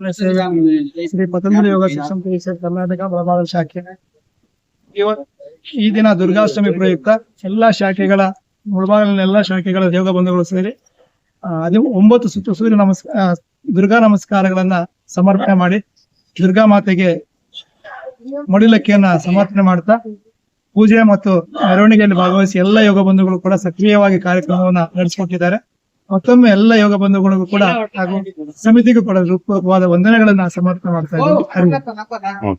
ಶ್ರೀ ಪತಂಜಲಿ ಯೋಗ ಶಿಕ್ಷಣ ಪರಿಷತ್ ಕರ್ನಾಟಕ ಪ್ರಭಾವ ಈ ದಿನ ದುರ್ಗಾಷ್ಟಮಿ ಪ್ರಯುಕ್ತ ಎಲ್ಲಾ ಶಾಖೆಗಳ ಮುಳಬಾಗಿಲಿನ ಎಲ್ಲಾ ಶಾಖೆಗಳ ಯೋಗ ಬಂಧುಗಳು ಸೇರಿ ಅದು ಒಂಬತ್ತು ಸುತ್ತು ಸೂರ್ಯ ನಮಸ್ಕಾರ ದುರ್ಗಾ ನಮಸ್ಕಾರಗಳನ್ನ ಸಮರ್ಪಣೆ ಮಾಡಿ ದುರ್ಗಾ ಮಾತೆಗೆ ಮಡಿಲಕ್ಕಿಯನ್ನ ಸಮರ್ಪಣೆ ಮಾಡ್ತಾ ಪೂಜೆ ಮತ್ತು ಮೆರವಣಿಗೆಯಲ್ಲಿ ಭಾಗವಹಿಸಿ ಎಲ್ಲ ಯೋಗ ಬಂಧುಗಳು ಕೂಡ ಸಕ್ರಿಯವಾಗಿ ಕಾರ್ಯಕ್ರಮವನ್ನ ನಡೆಸಿಕೊಟ್ಟಿದ್ದಾರೆ. ಮತ್ತೊಮ್ಮೆ ಎಲ್ಲ ಯೋಗ ಬಂಧುಗಳಿಗೂ ಕೂಡ ಹಾಗೂ ಸಮಿತಿಗೂ ಕೂಡ ರೂಪವಾದ ವಂದನೆಗಳನ್ನ ಸಮರ್ಪಣೆ ಮಾಡ್ತಾ ಇದ್ದೀನಿ ಹರಿ ಓಂ.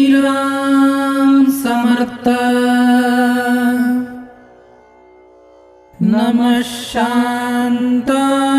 श्रीराम समर्थ नमः शान्ताय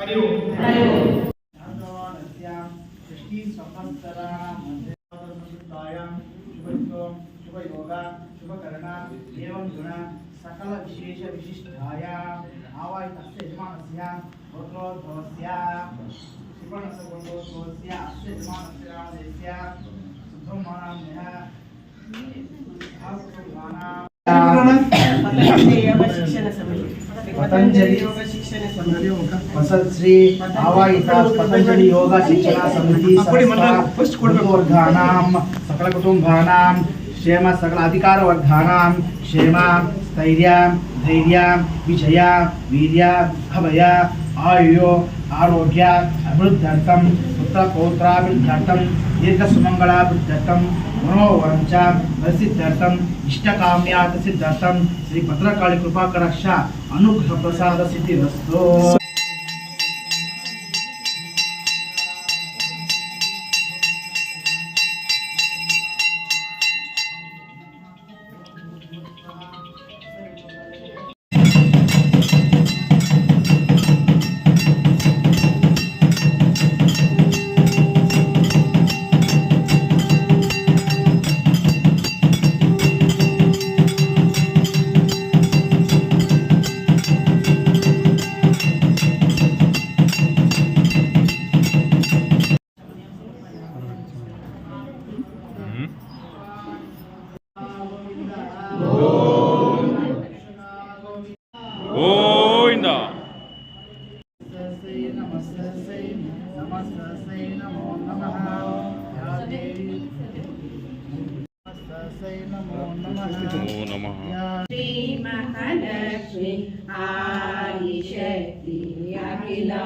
మరియు షష్ఠీ సంవత్సరా శుభయోగ శుభకరణ ఏం గుణ సకల విశేష విశిష్టాయ ఆవాయ తస్య యజమానస్య గోత్రోద్భవస్య శ్రీపణస్య గోత్రోద్భవస్య అస్య యజమానస్య రామదేస్య శుద్ధం శిక్షణ సమితి పతంజలి వసత్శ్రీ ఆవాయిత పతంజలి యోగ శిక్షణ సమితి వర్గాణం సకల కుటుంబానాం క్షేమ సకల అధికార వర్గాణం క్షేమ స్థైర్య ధైర్య విజయ వీర్య అభయ ఆయుయో ఆరోగ్య అభివృద్ధ్యర్థం పుత్ర దీర్ఘ సుమంగళాభివృద్ధ్యర్థం మనోవరం చ ప్రసిద్ధ్యర్థం इष्टकाम्यात् सिद्धं श्रीभद्रकाळीकृपाकरश्च अनुग्रहप्रसादसिद्धिरस्तु नमो नमः श्रीमहालक्ष्मी आदिशक्ति अखिला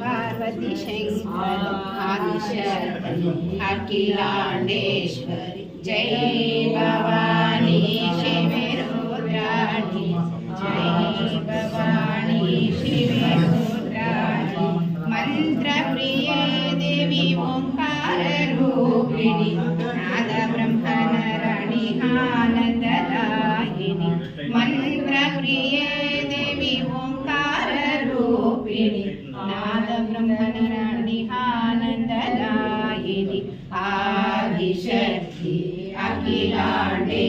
पार्वती शंकर आदिशक्ति अखिलांडेश्वरी जय भवानी शिवे रुद्राणी जय भवानी शिवे रुद्राणी मंत्र प्रिय देवी ओंकार रूपिणी मन्त्रप्रिये देवी ओङ्काररूपिणि नादब्रह्मनिहानन्ददायिनि आदिशक्ति अखिलाण्डे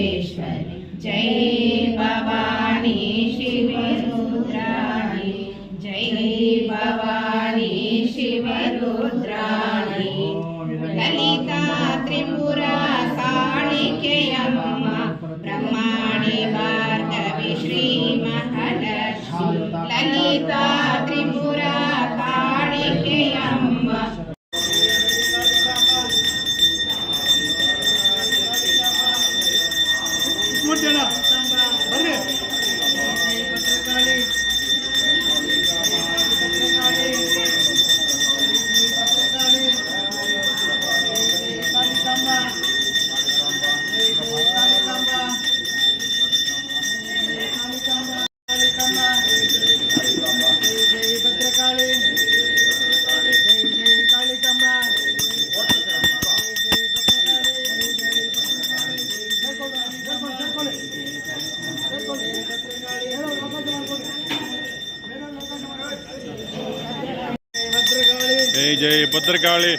ಜೈ ಜೈ ಭದ್ರಕಾಳಿ.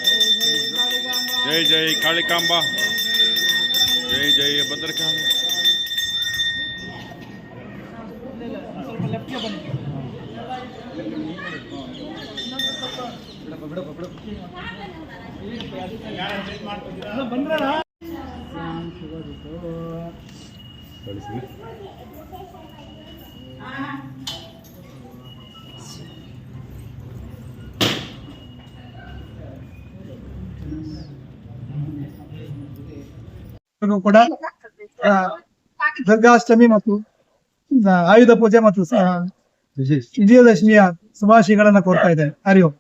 ಜೈ ಜೈ ಕಾಳಿಕಾಂಬ. ಜೈ ಜೈ ಭದ್ರಕಾಳಿ. ಎಲ್ಲರಿಗೂ ಕೂಡ ದುರ್ಗಾಷ್ಟಮಿ ಮತ್ತು ಆಯುಧ ಪೂಜೆ ಮತ್ತು ವಿಜಯದಶಮಿಯ ಶುಭಾಶಯಗಳನ್ನ ಕೋರ್ತಾ ಇದ್ದೇನೆ ಹರಿ ಓಂ.